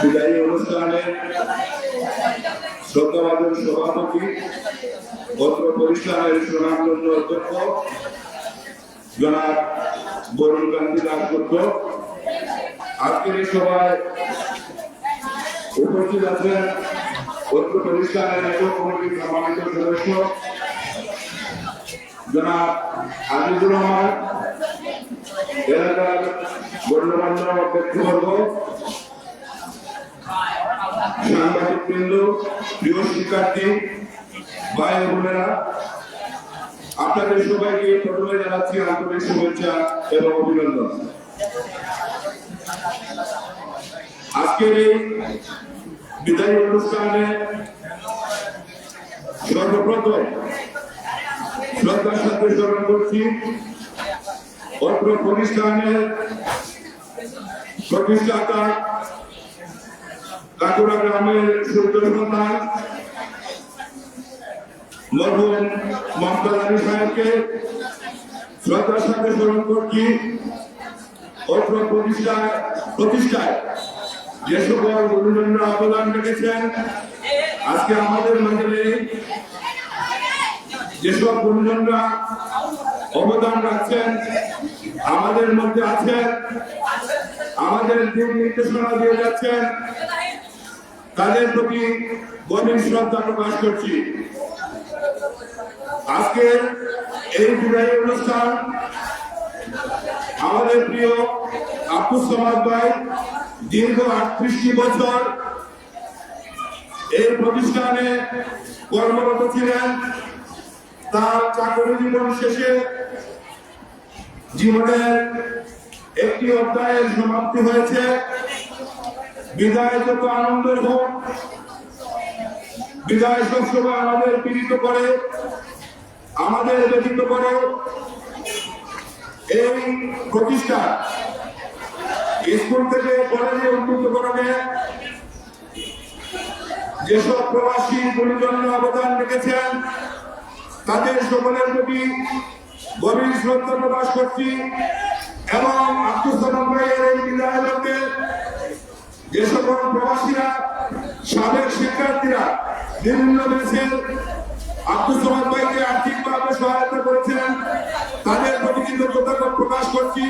বিদায়ী অনুষ্ঠানে শ্রদ্ধাবাদের সভাপতি, পত্র প্রতিষ্ঠানের সুনামধন্য অধ্যক্ষ, জনাব বরুণ গান্ধী দাসগুপ্ত আজকের এই সভায় উপস্থিত আছেন পত্র প্রতিষ্ঠানের একক কমিটির সম্মানিত সদস্য, জনাব আজিজুর রহমান, এলাকার গণ্যমান্য ব্যক্তিবর্গ সাংবাদিক বৃন্দ প্রিয় শিক্ষার্থী, ভাই বোনেরা, আপনাদের সবাইকে প্রথমে জানাচ্ছি আন্তরিক শুভেচ্ছা এবং অভিনন্দন। আজকের এই বিদায়ী অনুষ্ঠানে সর্বপ্রথম শ্রদ্ধার সাথে স্মরণ করছি। অত্র প্রতিষ্ঠানের প্রতিষ্ঠাতা কাকুরা গ্রামের সূর্য সন্তান মরহুম মমতাজ সাহেবকে শ্রদ্ধার সাথে স্মরণ করছি। অত্র প্রতিষ্ঠায় প্রতিষ্ঠায় যে সকল গুরুজনরা অবদান রেখেছেন, আজকে আমাদের মাঝে নেই যেসব গুরুজনরা অবদান রাখছেন, আমাদের মধ্যে আছেন, আমাদের দিক নির্দেশনা দিয়ে যাচ্ছেন তাদের প্রতি গভীর শ্রদ্ধা প্রকাশ করছি। আজকের এই বিদায়ী অনুষ্ঠান আমাদের প্রিয় আব্দুল সমাজ ভাই দীর্ঘ আটত্রিশটি বছর এই প্রতিষ্ঠানে কর্মরত ছিলেন। তার চাকরি জীবন শেষে জীবনের একটি অধ্যায়ের সমাপ্তি হয়েছে। বিদায় যত আনন্দের হোক বিদায় সবসময় আমাদের পীড়িত করে, আমাদের ব্যতীত করে, এই প্রতিষ্ঠান স্কুল থেকে কলেজে উন্নীতকরণে যেসব প্রবাসী গুরুজন অবদান রেখেছেন, তাদের সকলের প্রতি গভীর শ্রদ্ধা প্রকাশ করছি এবং ভাইয়ের এই বিদায় যে সকল প্রবাসীরা, সাবেক শিক্ষার্থীরা, বিভিন্ন দেশের আব্দুল সালাম ভাইকে আর্থিকভাবে সহায়তা করেছেন তাদের প্রতি কৃতজ্ঞতা প্রকাশ করছি।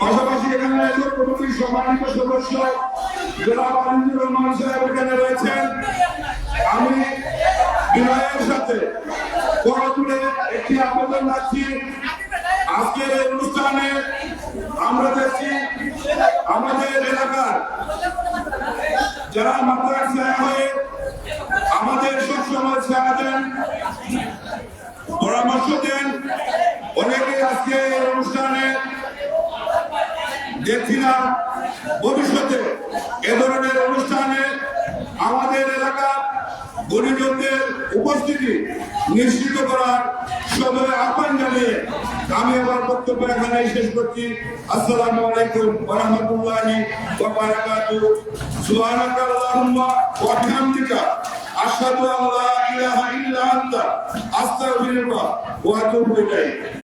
পাশাপাশি এখানে কমিটির সম্মানিত সদস্য, জনাব আলিজুর রহমান সাহেব এখানে রয়েছেন। আমি বিনয়ের সাথে বড় তুলে একটি আবেদন রাখছি। আজকের এই অনুষ্ঠানে আমরা দেখছি আমাদের এলাকার যারা মাত্রার ছায়া হয়ে আমাদের সবসময় ছায়া দেন, পরামর্শ দেন, অনেকে আজকে এই অনুষ্ঠানে দেখছি না, ভবিষ্যতে এ ধরনের অনুষ্ঠানে আমাদের এলাকা গরিবদের উপস্থিতি নিশ্চিত করার সদরে আহ্বান জানিয়ে আমি আমার বক্তব্য এখানেই শেষ করছি। আসসালামু আলাইকুম রহমতুল্লাহি ওয়া বারাকাতুহু। সুবহানাকা আল্লাহুম্মা ওয়া বিহামদিকা। আশহাদু আল্লা ইলাহা ইল্লা আনতা। আস্তাগফিরুকা ওয়া আতুবু ইলাইক।